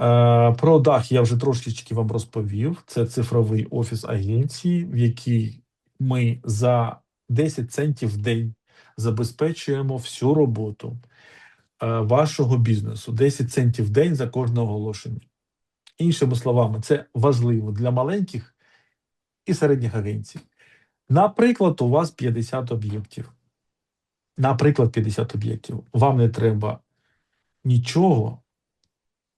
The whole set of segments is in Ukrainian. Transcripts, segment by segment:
Е, Про дах я вже трошечки вам розповів. Це цифровий офіс агенції, в якій ми за 10 центів в день забезпечуємо всю роботу е, вашого бізнесу. 10 центів в день за кожне оголошення. Іншими словами, це важливо для маленьких і середніх агенцій. Наприклад, у вас 50 об'єктів. Наприклад, 50 об'єктів. Вам не треба нічого,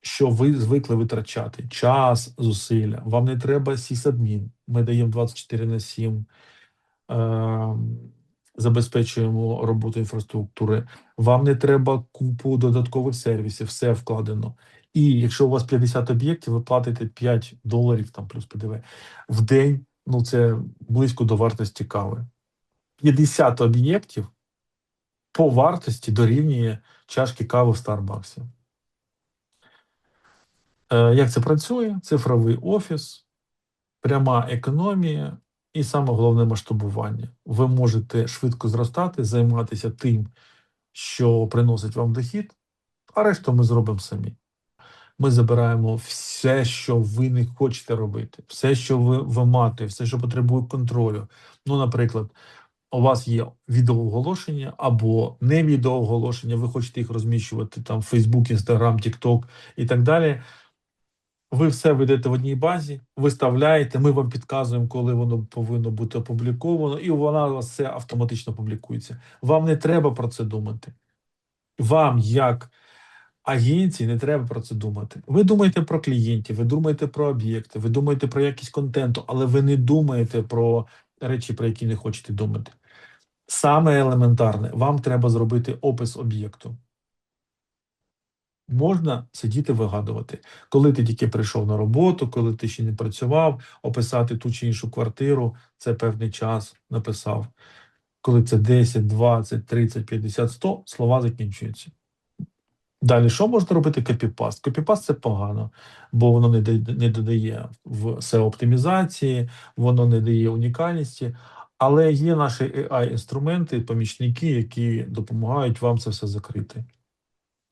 що ви звикли витрачати. Час, зусилля. Вам не треба сісадмін. Ми даємо 24 на 7, е, забезпечуємо роботу інфраструктури. Вам не треба купу додаткових сервісів, все вкладено. І якщо у вас 50 об'єктів, ви платите 5 доларів там плюс ПДВ в день. Ну це близько до вартості кави. 50 об'єктів по вартості дорівнює чашки кави в Старбаксі. Е, Як це працює? Цифровий офіс, пряма економія і саме головне масштабування. Ви можете швидко зростати, займатися тим, що приносить вам дохід, а решту ми зробимо самі. Ми забираємо все, що ви не хочете робити, все, що ви виматує, все, що потребує контролю. Ну, наприклад, у вас є відеооголошення або не відеооголошення, ви хочете їх розміщувати там в Facebook, Instagram, TikTok і так далі. Ви все ведете в одній базі, виставляєте, ми вам підказуємо, коли воно повинно бути опубліковано, і вона у вас все автоматично публікується. Вам не треба про це думати. Вам, як агенції, не треба про це думати. Ви думаєте про клієнтів, ви думаєте про об'єкти, ви думаєте про якість контенту, але ви не думаєте про речі, про які не хочете думати. Саме елементарне, вам треба зробити опис об'єкту. Можна сидіти вигадувати, коли ти тільки прийшов на роботу, коли ти ще не працював, описати ту чи іншу квартиру, це певний час написав. Коли це 10, 20, 30, 50, 100, слова закінчуються. Далі, що можна робити копіпаст? Копіпаст це погано, бо воно не не додає в SEO-оптимізації, воно не дає унікальності. Але є наші AI-інструменти, помічники, які допомагають вам це все закрити.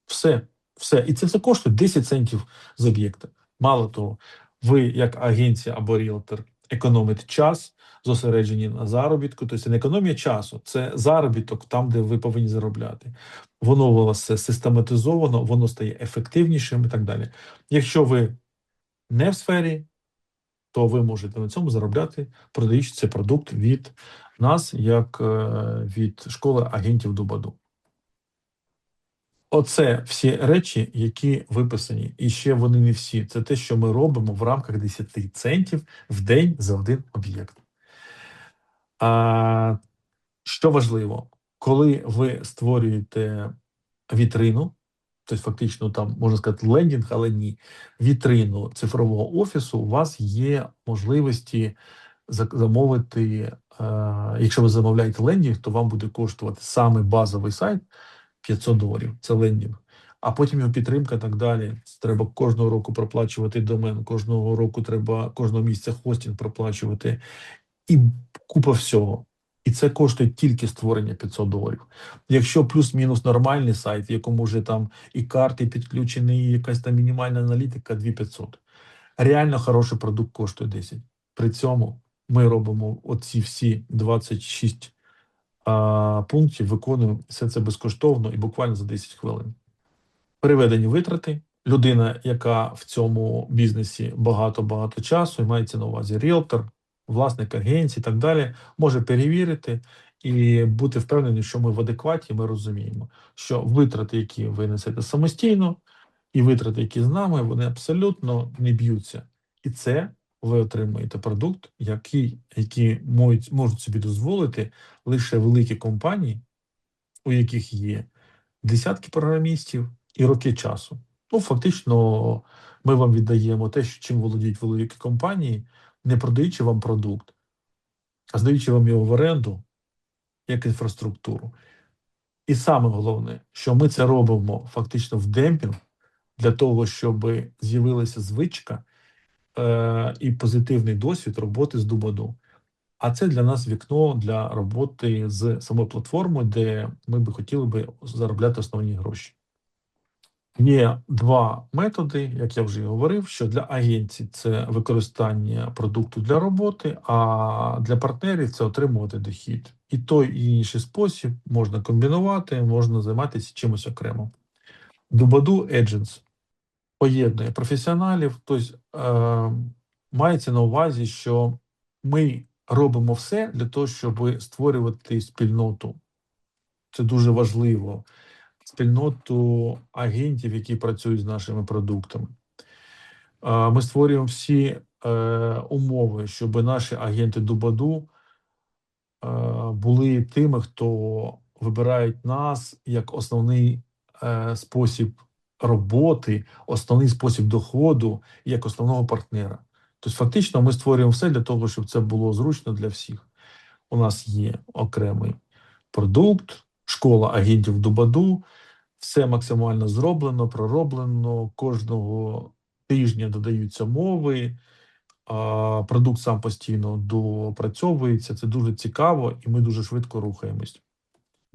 Все, все. І це все коштує 10 центів з об'єкта. Мало того, ви, як агенція або ріелтор, економите час, зосереджені на заробітку. Тобто це не економія часу, це заробіток там, де ви повинні заробляти. Воно у вас систематизовано, воно стає ефективнішим і так далі. Якщо ви не в сфері, то ви можете на цьому заробляти, продаючи цей продукт від нас, як е, від школи агентів Дубаду. Оце всі речі, які виписані, і ще вони не всі. Це те, що ми робимо в рамках 10 центів в день за один об'єкт. А, що важливо, коли ви створюєте вітрину, тобто фактично там можна сказати лендінг, але ні, вітрину цифрового офісу, у вас є можливості замовити. Е, якщо ви замовляєте лендінг, то вам буде коштувати саме базовий сайт 500 доларів. Це лендінг. А потім його підтримка і так далі. Треба кожного року проплачувати домен, кожного року треба кожного місяця хостінг проплачувати і купа всього. І це коштує тільки створення 500 доларів. Якщо плюс-мінус нормальний сайт, в якому вже там і карти підключені, і якась там мінімальна аналітика 2500. Реально хороший продукт коштує 10. При цьому ми робимо оці всі 26 а, пунктів, виконуємо все це безкоштовно і буквально за 10 хвилин. Переведені витрати. Людина, яка в цьому бізнесі багато-багато часу, і мається на увазі ріелтор, власник агенції і так далі, може перевірити і бути впевнений, що ми в адекваті, ми розуміємо, що витрати, які ви несете самостійно, і витрати, які з нами, вони абсолютно не б'ються. І це ви отримуєте продукт, який, які можуть, можуть собі дозволити лише великі компанії, у яких є десятки програмістів і роки часу. Ну, фактично, ми вам віддаємо те, що чим володіють великі компанії, не продаючи вам продукт, а здаючи вам його в оренду як інфраструктуру. І саме головне, що ми це робимо фактично в демпінг для того, щоб з'явилася звичка е, і позитивний досвід роботи з Дубаду. А це для нас вікно для роботи з самою платформою, де ми би хотіли би заробляти основні гроші. Є два методи, як я вже говорив, що для агенцій це використання продукту для роботи, а для партнерів це отримувати дохід. І той і інший спосіб можна комбінувати, можна займатися чимось окремо. Дубаду Agents поєднує професіоналів, тобто е, мається на увазі, що ми робимо все для того, щоб створювати спільноту. Це дуже важливо. Спільноту агентів, які працюють з нашими продуктами. Е, Ми створюємо всі е, умови, щоб наші агенти Дубаду були тими, хто вибирають нас як основний спосіб роботи, основний спосіб доходу, як основного партнера. Тобто, фактично, ми створюємо все для того, щоб це було зручно для всіх. У нас є окремий продукт, школа агентів Дубаду. Все максимально зроблено, пророблено. Кожного тижня додаються мови, продукт сам постійно допрацьовується. Це дуже цікаво, і ми дуже швидко рухаємось.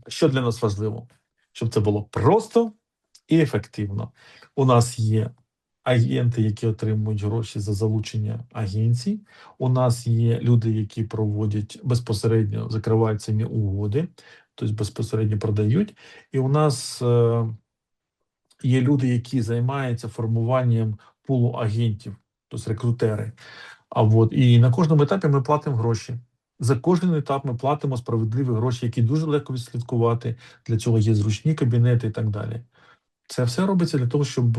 Що для нас важливо? Щоб це було просто і ефективно. У нас є агенти, які отримують гроші за залучення агенцій. У нас є люди, які проводять безпосередньо закривають самі угоди, тобто безпосередньо продають. І у нас е, є люди, які займаються формуванням пулу агентів, тобто рекрутери. А от і на кожному етапі ми платимо гроші. За кожен етап ми платимо справедливі гроші, які дуже легко відслідкувати. Для цього є зручні кабінети і так далі. Це все робиться для того, щоб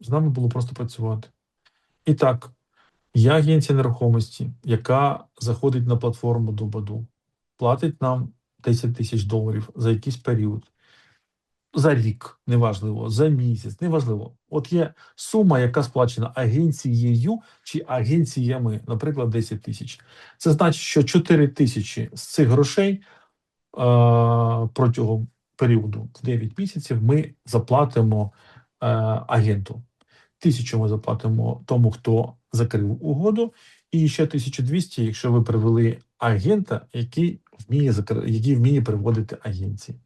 з нами було просто працювати. І так, є агенція нерухомості, яка заходить на платформу Дубаду, платить нам 10 тисяч доларів за якийсь період. За рік, неважливо, за місяць, неважливо. От є сума, яка сплачена агенцією чи агенціями, наприклад, 10 тисяч. Це значить, що 4 тисячі з цих грошей е, протягом періоду в 9 місяців ми заплатимо е, агенту. Тисячу ми заплатимо тому, хто закрив угоду, і ще 1200, якщо ви привели агента, який вміє який вміє приводити агенції.